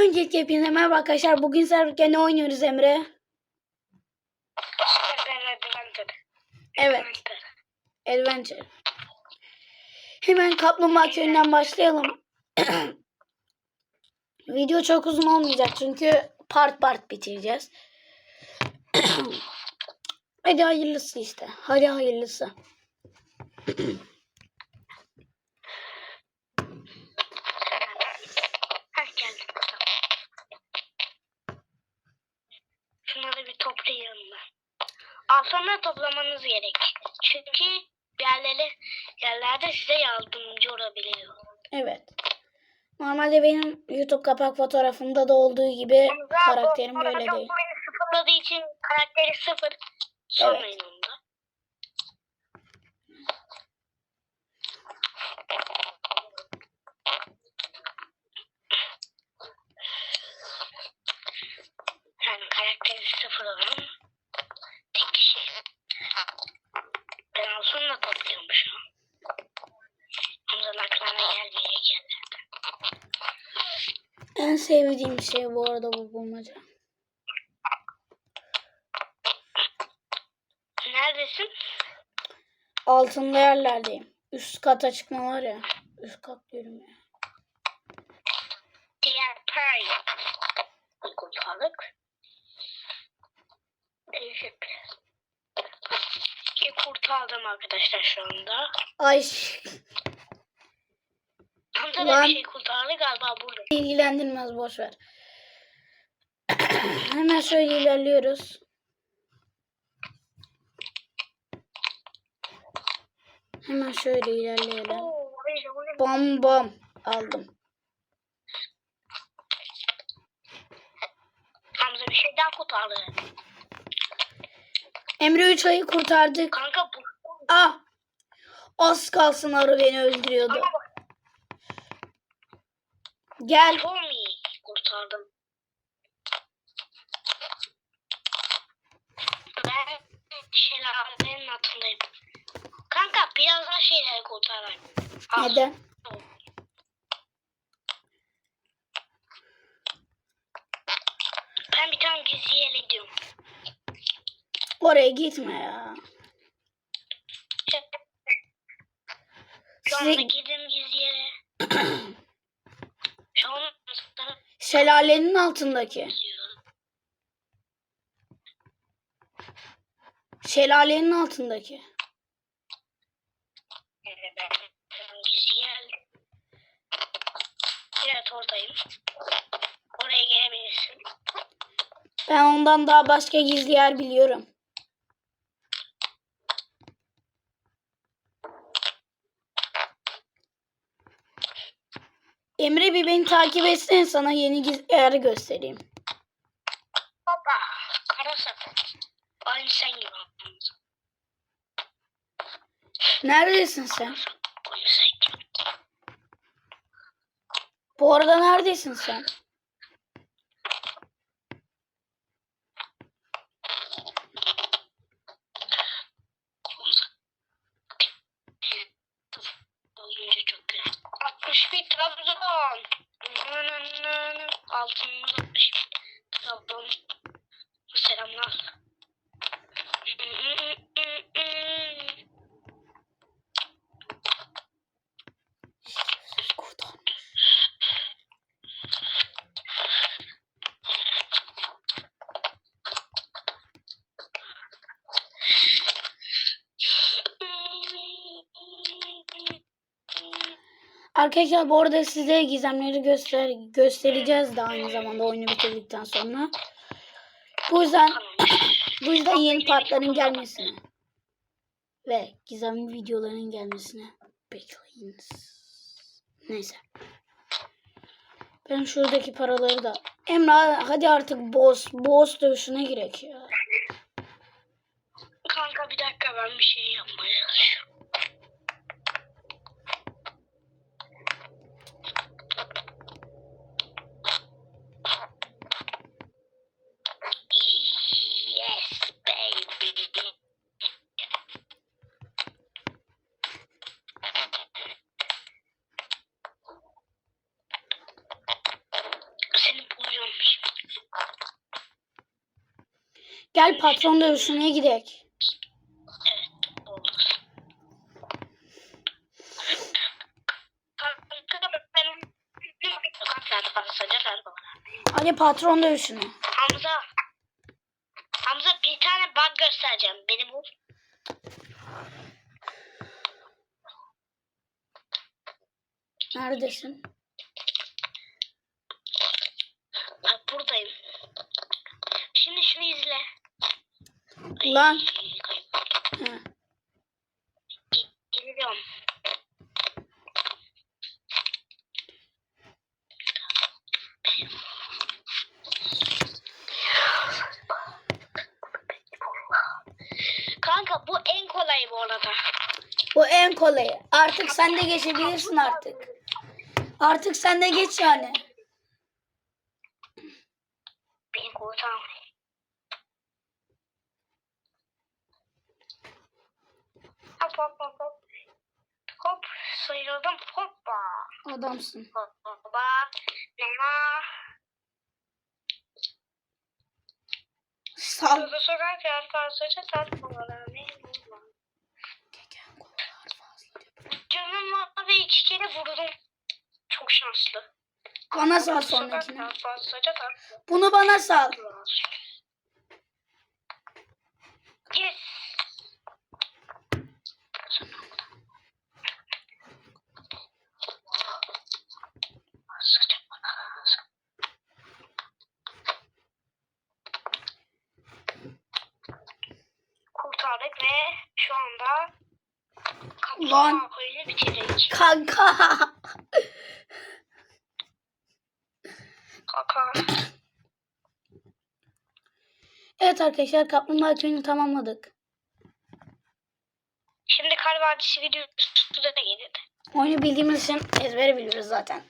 Öncelikle hepinize merhaba arkadaşlar. Bugün sizlerle ne oynuyoruz Emre? Evet. Adventure. Hemen kaplumbağa köyünden başlayalım. Video çok uzun olmayacak çünkü part part bitireceğiz. Hadi hayırlısı işte. Hadi hayırlısı. Altınları toplamanız gerek. Çünkü yerleri, yerlerde size yardımcı olabiliyor. Evet. Normalde benim YouTube kapak fotoğrafımda da olduğu gibi karakterim böyle değil. Sıfırladığı için karakteri sıfır. Sormayın En sevdiğim şey bu arada bu bulmaca. Neredesin? Altında yerlerdeyim. Üst kata çıkma var ya. Üst kat diyorum ya. Diğer pay. Kurtardık. Değişik. Ki kurtardım arkadaşlar şu anda. Ay Hamza da bir şey kurtardı galiba burada. ilgilendirmez boş ver. Hemen şöyle ilerliyoruz. Hemen şöyle ilerleyelim. Bam bam aldım. Hamza bir şeyden kurtardı. Emre 3 ayı kurtardık. Kanka bu. Ah! Az kalsın arı beni öldürüyordu. Ama Gel. Tommy kurtardım. Ben şelalenin altındayım. Kanka biraz daha şeyleri kurtarayım. Neden? Ben bir tane gizli yere gidiyorum. Oraya gitme ya. Şu anda Size gizli yere. Şelalenin altındaki. Şelalenin altındaki. Evet oradayım. Oraya gelebilirsin. Ben ondan daha başka gizli yer biliyorum. Emre bir beni takip etsene sana yeni gizli yer göstereyim. Baba. Kara. Aynı sen gibi. Neredesin sen? Bu arada neredesin sen? Trabzon. Altımız 61 Trabzon. Selamlar. Arkadaşlar bu arada size gizemleri göster göstereceğiz de aynı zamanda oyunu bitirdikten sonra. Bu yüzden bu yüzden yeni partların gelmesini ve gizemli videoların gelmesini bekleyiniz. Neyse. Ben şuradaki paraları da Emre hadi artık boss boss dövüşüne girek ya. Kanka bir dakika ben bir şey yapmaya çalışıyorum. Yes, baby. Senin Uyuyorum şimdi. Gel patron dövüşüne gidelim. Evet olur. Benim. Hadi patron dövüşüne. Hamza. Hamza bir tane bug göstereceğim. Beni bul. Neredesin? Kayıp. Ha. Ge- Geliyorum. Kanka bu en kolayı bu arada. Bu en kolayı. Artık sen de geçebilirsin artık. Artık sen de geç yani. Beni kurtar. Hop hop hop hop. Hop sıyrıldım hoppa. Adamsın. Hoppa. Nema. Sal. Hızlı sokak yer fazlaca tartmalara Canım abi iki kere vurdum. Çok şanslı. Bana sal sonrakini. Bunu bana sal. Yes. Kurtardık ve şu anda Ulan. bitirdik. Kanka. Kaka. Evet arkadaşlar kaplumbağa köyünü tamamladık. Şimdi kar vadisi videosu da gelir. Oyunu bildiğimiz için ezbere biliyoruz zaten.